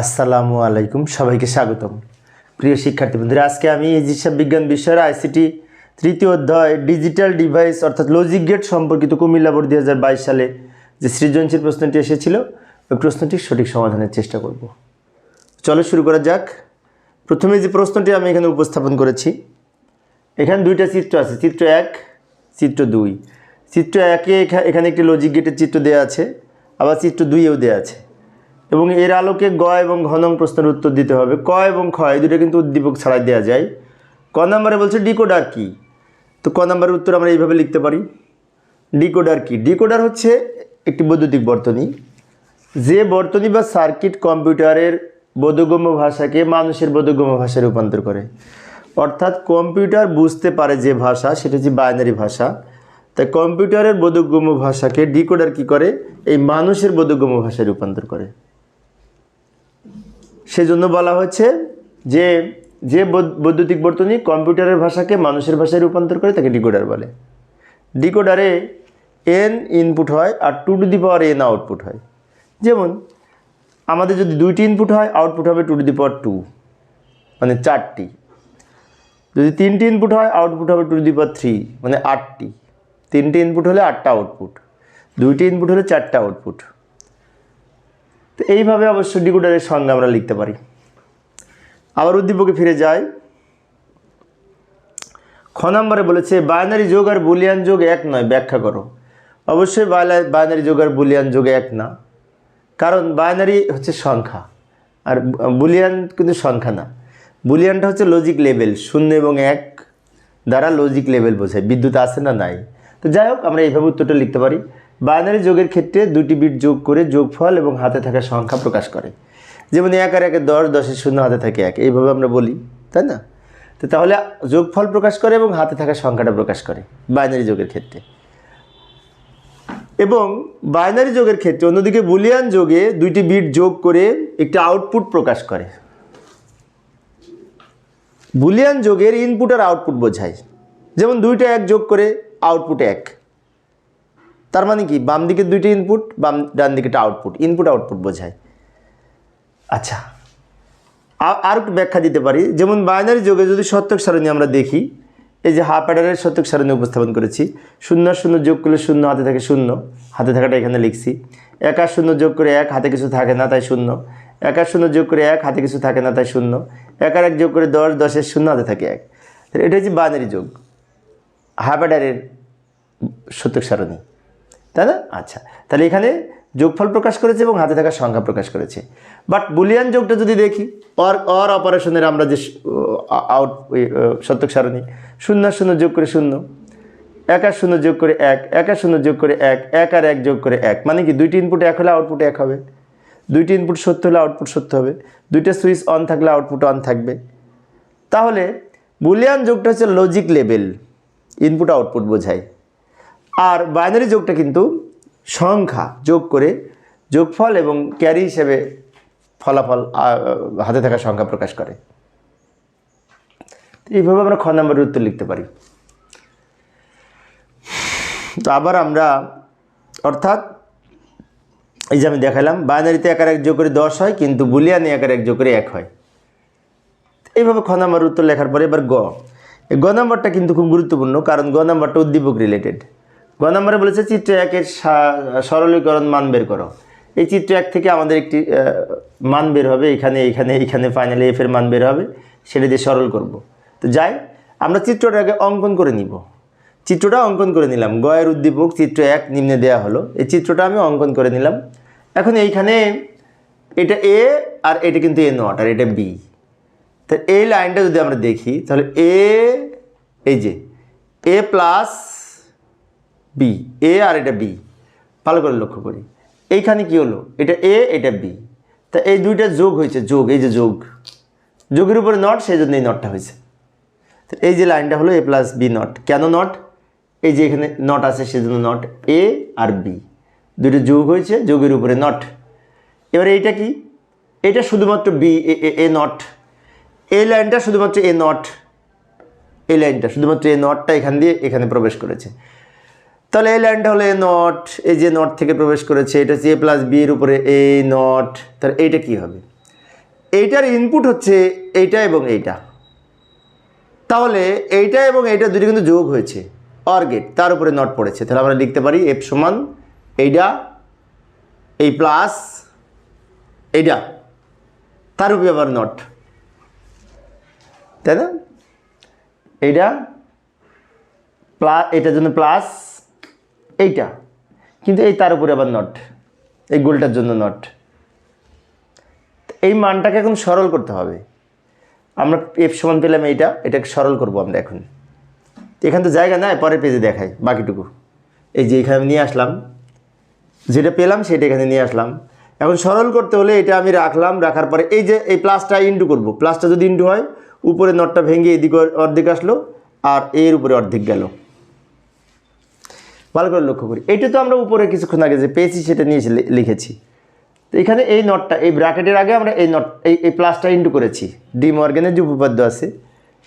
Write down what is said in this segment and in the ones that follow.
আসসালামু আলাইকুম, সবাইকে স্বাগতম। প্রিয় শিক্ষার্থী বন্ধুরা, আজকে আমি এই হিসাব বিজ্ঞান বিষয়ের আইসিটি তৃতীয় অধ্যায়, ডিজিটাল ডিভাইস অর্থাৎ লজিক গেট সম্পর্কিত কুমিল্লা বোর্ড দুই হাজার বাইশ সালে যে সৃজনশীল প্রশ্নটি এসেছিল, ওই প্রশ্নটির সঠিক সমাধানের চেষ্টা করব। চলো শুরু করা যাক। প্রথমে যে প্রশ্নটি আমি এখানে উপস্থাপন করেছি, এখানে দুইটা চিত্র আছে, চিত্র এক, চিত্র দুই। চিত্র একে এখানে একটি লজিক গেটের চিত্র দেওয়া আছে, আবার চিত্র দুইয়েও দেওয়া আছে। এবং এর আলোকে গ এবং ঘ নং প্রশ্নের উত্তর দিতে হবে। ক এবং খ, এই দুটো কিন্তু উদ্দীপক ছাড়াই দেওয়া যায়। ক নম্বরে বলছে ডিকোডার কি? তো ক নম্বরের উত্তর আমরা এইভাবে লিখতে পারি। ডিকোডার কি? ডিকোডার হচ্ছে একটি বৈদ্যুতিক বর্তনী। যে বর্তনী বা সার্কিট কম্পিউটারের বোধগম্য ভাষাকে মানুষের বোধগম্য ভাষায় রূপান্তর করে। অর্থাৎ কম্পিউটার বুঝতে পারে যে ভাষা, সেটা হচ্ছে বাইনারি ভাষা। তাই কম্পিউটারের বোধগম্য ভাষাকে ডিকোডার কি করে? এই মানুষের বোধগম্য ভাষায় রূপান্তর করে। সেজন্য বলা হচ্ছে যে যে বৈদ্যুতিক বর্তনী কম্পিউটারের ভাষাকে মানুষের ভাষায় রূপান্তর করে তাকে ডিকোডার বলে। ডিকোডারে এন ইনপুট হয় আর two to the power N output হয়। যেমন, আমাদের যদি দুইটি ইনপুট হয় আউটপুট হবে two to the power two মানে চারটি। যদি তিনটি ইনপুট হয় আউটপুট হবে two to the power three মানে আটটি। তিনটি ইনপুট হলে আটটা আউটপুট দুইটি ইনপুট হলে চারটা আউটপুট তো এইভাবে অবশ্য ডিকোডারের সঙ্গে আমরা লিখতে পারি। আবার উদ্দীপকে ফিরে যাই। খ নম্বরে বলেছে, বাইনারি যোগ আর বুলিয়ান যোগ এক নয়, ব্যাখ্যা করো। অবশ্যই বাইনারি যোগ আর বুলিয়ান যোগ এক না। কারণ বাইনারি হচ্ছে সংখ্যা, আর বুলিয়ান কিন্তু সংখ্যা না। বুলিয়ানটা হচ্ছে লজিক লেভেল শূন্য এবং এক দ্বারা লজিক লেভেল বোঝায়। বিদ্যুৎ আছে না নাই? তো যাই হোক, আমরা এইভাবে উত্তরটা লিখতে পারি। বাইনারি যোগের ক্ষেত্রে দুটি বিট যোগ করে যোগফল এবং হাতে থাকা সংখ্যা প্রকাশ করে। যেমন এক আর একে দশ, দশের শূন্য, হাতে থাকে এক। এইভাবে আমরা বলি, তাই না? তো তাহলে যোগফল প্রকাশ করে এবং হাতে থাকা সংখ্যাটা প্রকাশ করে বাইনারি যোগের ক্ষেত্রে। এবং বাইনারি যোগের ক্ষেত্রে অন্যদিকে বুলিয়ান যোগে দুইটি বিট যোগ করে একটি আউটপুট প্রকাশ করে। বুলিয়ান যোগের ইনপুট আর আউটপুট বোঝায়। যেমন দুইটা এক যোগ করে আউটপুট এক। তার মানে কি? বাম দিকের দুইটি ইনপুট বাম ডান দিকেটা আউটপুট ইনপুট আউটপুট বোঝায়। আচ্ছা। আর একটু ব্যাখ্যা দিতে পারি। যেমন বাইনারি যোগে যদি সত্যক সারণী আমরা দেখি, এই যে হাফ অ্যাডারের সত্যক সারণী উপস্থাপন করেছি, শূন্য শূন্য যোগ করলে শূন্য, হাতে থাকে শূন্য। হাতে থাকাটা এখানে লিখছি। এক শূন্য যোগ করে এক, হাতে কিছু থাকে না, তাই শূন্য। এক শূন্য যোগ করে এক, হাতে কিছু থাকে না, তাই শূন্য। এক আর এক যোগ করে দশ, দশের শূন্য, হাতে থাকে এক। এটা হচ্ছে বাইনারি যোগ। হাফ অ্যাডারের সত্যক সারণী। তাই না? আচ্ছা তাহলে এখানে যোগফল প্রকাশ করেছে এবং হাতে থাকা সংখ্যা প্রকাশ করেছে। বাট বুলিয়ান যোগটা যদি দেখি অর অর অপারেশনের আমরা যে আউট সত্যক সারণী, শূন্য শূন্য যোগ করে শূন্য, এক আর শূন্য যোগ করে এক এক আর শূন্য যোগ করে এক এক আর এক যোগ করে এক মানে কি দুইটি ইনপুট এক হলে আউটপুট এক হবে? দুইটি ইনপুট সত্য হলে আউটপুট সত্য হবে। দুইটা সুইচ অন থাকলে আউটপুট অন থাকবে। তাহলে বুলিয়ান যোগটা হচ্ছে লজিক লেভেল ইনপুট আউটপুট বোঝায়। আর বাইনারি যোগটা কিন্তু সংখ্যা যোগ করে যোগফল এবং ক্যারি হিসেবে ফলাফল হাতে থাকা সংখ্যা প্রকাশ করে। এইভাবে আমরা খ নম্বরের উত্তর লিখতে পারি। তো আবার আমরা, অর্থাৎ এই যে আমি দেখালাম বাইনারিতে একার এক যোগ করে দশ হয়, কিন্তু বুলিয়ানে একার এক যোগ করে এক হয়। এইভাবে খ নাম্বার উত্তর লেখার পরে এবার গ। গ নাম্বারটা কিন্তু খুব গুরুত্বপূর্ণ, কারণ গ নাম্বারটা উদ্দীপক রিলেটেড গ নাম্বারে বলেছে, চিত্র একের সরলীকরণ মান বের করো। এই চিত্র এক থেকে আমাদের একটি মান বের হবে, এখানে এখানে এখানে ফাইনালি এফের মান বের হবে, সেটা দিয়ে সরল করব। তো যাই, আমরা চিত্রটাকে অঙ্কন করে নিব। চিত্রটা অঙ্কন করে নিলাম। গয়ের উদ্দীপক চিত্র এক নিম্নে দেয়া হলো। এই চিত্রটা আমি অঙ্কন করে নিলাম। এখন এইখানে এটা এ আর এটা কিন্তু এ নট আর এটা বি তা এই লাইনটা যদি আমরা দেখি, তাহলে এ এই যে এ প্লাস বি এ আর এটা বি ভালো করে লক্ষ্য করি। এইখানে কি হলো? এটা এ এটা বি তা এই দুইটা যোগ হয়েছে, যোগ, এই যে যোগ। যোগের উপরে নট সেই জন্য এই নটটা হয়েছে। তো এই যে লাইনটা হলো এ প্লাস বি নট। কেন নট? এই যে এখানে নট আছে, সেজন্য নট এ আর বি দুটো যোগ হয়েছে, যোগের উপরে নট। এবার এইটা কি? এটা শুধুমাত্র বি এ নট। এই লাইনটা শুধুমাত্র এ নট। এই লাইনটা শুধুমাত্র এ নটটা এখান দিয়ে এখানে প্রবেশ করেছে। তাহলে এই লাইনটা হলো নট, এই যে নট থেকে প্রবেশ করেছে, এটা হচ্ছে এ প্লাস বি এর উপরে এ নট, তাহলে এইটা কি হবে? এইটার ইনপুট হচ্ছে এইটা এবং এইটা। তাহলে এইটা এবং এইটা দুটো কিন্তু যোগ হয়েছে অর গেট তার উপরে নট পড়েছে। তাহলে আমরা লিখতে পারি এফ সমান এইটা এই প্লাস এইটা তার উপরে আবার নট তাই না? এইটা প্লাস এটার জন্য প্লাস এইটা। কিন্তু এই তার উপরে আবার নট এই গোলটার জন্য নট এই মানটাকে এখন সরল করতে হবে। আমরা এফ সমান পেলাম এইটা, এটাকে সরল করব আমরা এখন। এখান তো জায়গা নাই, পরের পেজে দেখাই, বাকিটুকু। এই যে এখানে নিয়ে আসলাম। যেটা পেলাম, সেটা এখানে নিয়ে আসলাম। এখন সরল করতে হলে এটা আমি রাখলাম, রাখার পরে এই যে, এই প্লাসটা ইন্টু করব। প্লাসটা যদি ইন্টু হয়, উপরে নটটা ভেঙে এদিকে অর্ধেক আসলো, আর এর উপরে অর্ধেক গেল। ভালো করে লক্ষ্য করি। এইটা তো আমরা উপরে কিছুক্ষণ আগে যে পেয়েছি, সেটা নিয়ে লিখেছি। তো এখানে এই নটটা, এই ব্র্যাকেটের আগে আমরা এই নট, এই এই প্লাসটা ইন্টু করেছি। ডি মর্গেনের যে উপপাদ্য আছে,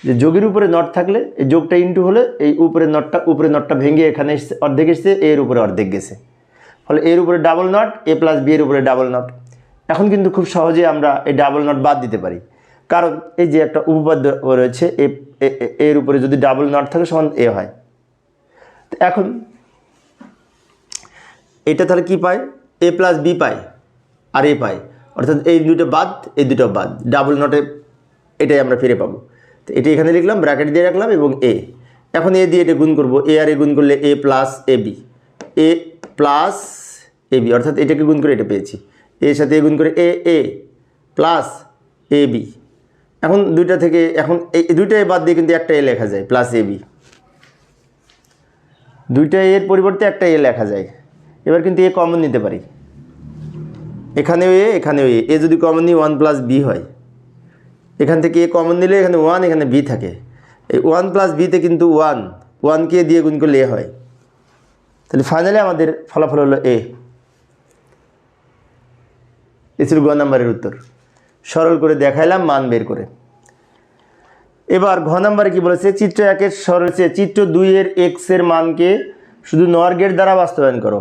যে যোগের উপরে নট থাকলে, এই যোগটা ইন্টু হলে এই উপরে নটটা উপরে নটটা ভেঙে এখানে এসছে, অর্ধেক এসছে এর উপরে অর্ধেক গেছে। ফলে এর উপরে double not A plus B এর উপরে ডাবল নট এখন কিন্তু খুব সহজে আমরা এই ডাবল নট বাদ দিতে পারি। কারণ এই যে একটা উপপাদ্য রয়েছে, এ এর উপরে যদি ডাবল নট থাকে, সমান এ হয়। তো এখন এটা তাহলে কি পায়? এ প্লাস বি পায় আর এ পায়। অর্থাৎ এই দুটো বাদ, এই দুটো বাদ। ডাবল নটে এটাই আমরা ফিরে পাবো। তো এটা এখানে লিখলাম ব্র্যাকেট দিয়ে রাখলাম এবং এ এখন এ দিয়ে এটা গুণ করব। এ আর এ গুণ করলে A plus A B A plus A B অর্থাৎ এটাকে গুণ করে এটা পেয়েছি। এর সাথে এ গুণ করে এ এ প্লাস এ বি এখন দুইটা থেকে, এখন এই দুইটা এ বাদ দিয়ে কিন্তু একটা এ লেখা যায় প্লাস এ বি দুইটা এর পরিবর্তে একটা এ লেখা যায়। এবার কিন্তু এ কমন নিতে পারি। এখানেও এ এখানেও এ। এ যদি কমন নিই ওয়ান প্লাস বি হয়। এখান থেকে এ কমন নিলে এখানে ওয়ান এখানে বি থাকে। এই ওয়ান প্লাস বিতে কিন্তু ওয়ান ওয়ানকে দিয়ে গুণ করলে এ হয়। তাহলে ফাইনালি আমাদের ফলাফল হলো এ। এ গ নাম্বারের উত্তর। সরল করে দেখাইলাম, মান বের করে। এবার ঘ নাম্বারে কি বলেছে? চিত্র একের সরলছে চিত্র দুইয়ের এক্সের মানকে শুধু নর গেট দ্বারা বাস্তবায়ন করো।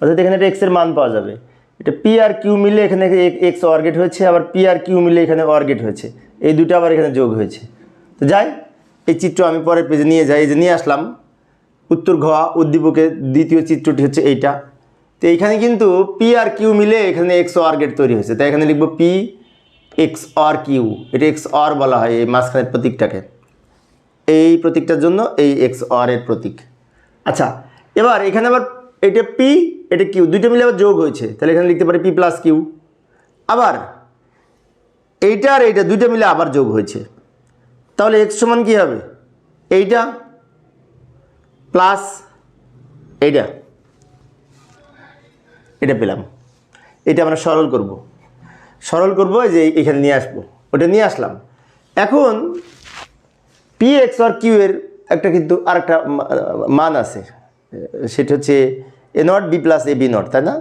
অর্থাৎ এখানে একটা এক্সের মান পাওয়া যাবে। এটা পি আর কিউ মিলে এখানে এক্স অর গেট হয়েছে, আবার পি আর কিউ মিলে এখানে অর গেট হয়েছে। এই দুটো আবার এখানে যোগ হয়েছে। তো যাই, এই চিত্র আমি পরের পেজে নিয়ে যাই যে নিয়ে আসলাম। উত্তর ঘ, উদ্দীপকের দ্বিতীয় চিত্রটি হচ্ছে এইটা। তো এইখানে কিন্তু পি আর কিউ মিলে এখানে এক্স অর গেট তৈরি হয়েছে। তাই এখানে লিখব পি এক্স অর কিউ এটা এক্স অর বলা হয় এই মাঝখানের প্রতীকটাকে। এই প্রতীকটার জন্য এই এক্স অর এর প্রতীক। আচ্ছা এবার এখানে আবার এটা পি এটা কিউ? দুইটা মিলে আবার যোগ হয়েছে। তাহলে এখানে লিখতে পারি পি প্লাস কিউ। আবার এইটা আর এইটা দুইটা মিলে আবার যোগ হয়েছে। তাহলে এক্স সমান কী হবে? এইটা প্লাস এইটা। এটা পেলাম। এটা আমরা সরল করব। সরল করব যে এখানে নিয়ে আসব। ওটা নিয়ে আসলাম। এখন পি এক্স আর কিউ এর একটা কিন্তু আর একটা মান আছে। সেটা হচ্ছে A not B plus A B not তাই না?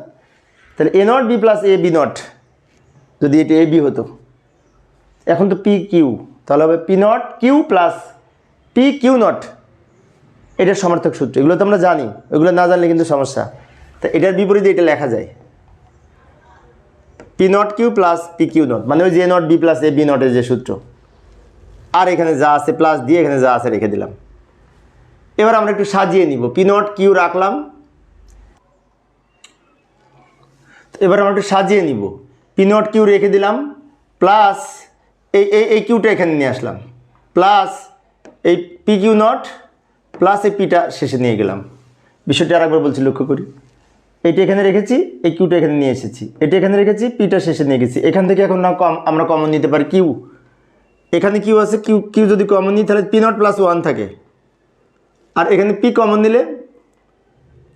তাহলে A not B plus A B not যদি এটা এ বি হতো। এখন তো পি কিউ তাহলে হবে P not Q plus P Q not এটার সমর্থক সূত্র, এগুলো তো আমরা জানি, এগুলো না জানলে কিন্তু সমস্যা। তা এটার বিপরীতে এটা লেখা যায়। P not Q plus P Q not মানে ওই যে not B plus A B নটের যে সূত্র। আর এখানে যা আছে প্লাস দিয়ে এখানে যা আছে রেখে দিলাম। এবার আমরা একটু সাজিয়ে নিব। পি নট কিউ রাখলাম তো এবার আমরা একটু সাজিয়ে নিব। পিনট কিউ রেখে দিলাম, প্লাস এই এই এই কিউটা এখানে নিয়ে আসলাম, প্লাস এই পি কিউ নট, প্লাস এই পিটা শেষে নিয়ে গেলাম। বিষয়টা আরেকবার বলছি, লক্ষ্য করি। এটা এখানে রেখেছি, এই কিউটা এখানে নিয়ে এসেছি। এটা এখানে রেখেছি, পিটা শেষে নিয়ে গেছি। এখান থেকে এখন না কম, আমরা কমন নিতে পারি কিউ। এখানে কিউ আছে, কিউ কিউ যদি কমন নিই, তাহলে পি নট প্লাস ওয়ান থাকে। আর এখানে পি কমন নিলে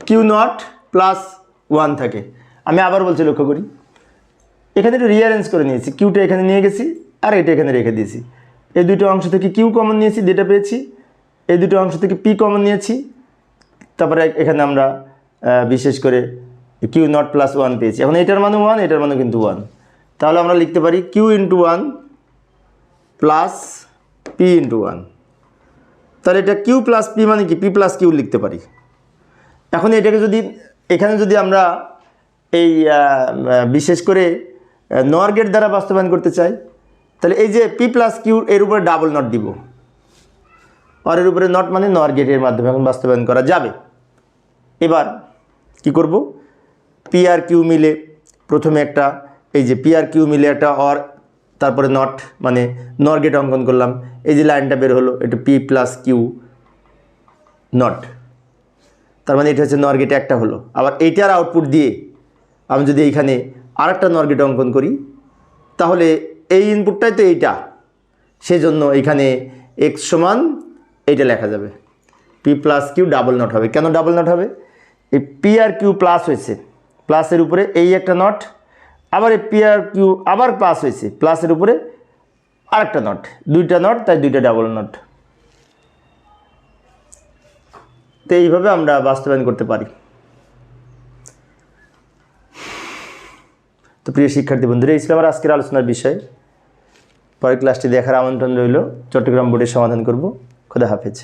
কিউ নট প্লাস ওয়ান থাকে। আমি আবার বলছি লক্ষ্য করি। এখানে একটু রিয়ারেঞ্জ করে নিয়েছি। কিউটা এখানে নিয়ে গেছি আর এটা এখানে রেখে দিয়েছি। এই দুটো অংশ থেকে কিউ কমন নিয়েছি ডেটা পেয়েছি, এই দুটো অংশ থেকে পি কমন নিয়েছি। তারপরে এখানে আমরা বিশেষ করে কিউ নট প্লাস ওয়ান পেয়েছি। এখন এটার মানে ওয়ান এটার মানে কিন্তু ওয়ান তাহলে আমরা লিখতে পারি Q into one plus P into one তাহলে এটা কিউ প্লাস পি মানে কি? পি প্লাস কিউ লিখতে পারি। এখন এটাকে যদি, এখানে যদি আমরা এই বিশেষ করে নর গেট দ্বারা বাস্তবায়ন করতে চাই, তাহলে এই যে পি প্লাস কিউ এর উপরে ডাবল নট দিব। আর এর উপরে নট মানে নর গেটের মাধ্যমে এখন বাস্তবায়ন করা যাবে। এবার কি করব? পি আর কিউ মিলে প্রথমে একটা, এই যে পি আর কিউ মিলে একটা অর, তারপরে নট মানে নর গেট অঙ্কন করলাম। এই যে লাইনটা বের হলো, এটা পি প্লাস কিউ নট। তার মানে এটা হচ্ছে নর একটা হলো। আবার এইটার আউটপুট দিয়ে আমি যদি এইখানে আরেকটা নর গেট অঙ্কন করি, তাহলে এই ইনপুটটাই তো এইটা। সেজন্য এখানে এক্স সমান এইটা লেখা যাবে। P plus Q double not হবে। কেন ডাবল নট হবে? এই পি আর কিউ প্লাস হয়েছে। প্লাসের উপরে এই একটা নট আবার এই পি আর কিউ আবার প্লাস হয়েছে। প্লাসের উপরে আরেকটা নট দুইটা নট তাই দুইটা ডাবল নট তো এইভাবে আমরা বাস্তবায়ন করতে পারি। তো প্রিয় শিক্ষার্থী বন্ধুরা, এই আমার আজকের আলোচনার বিষয়। পরের ক্লাসটি দেখার আমন্ত্রণ রইল। চট্টগ্রাম বোর্ডের সমাধান করব। খোদা হাফেজ।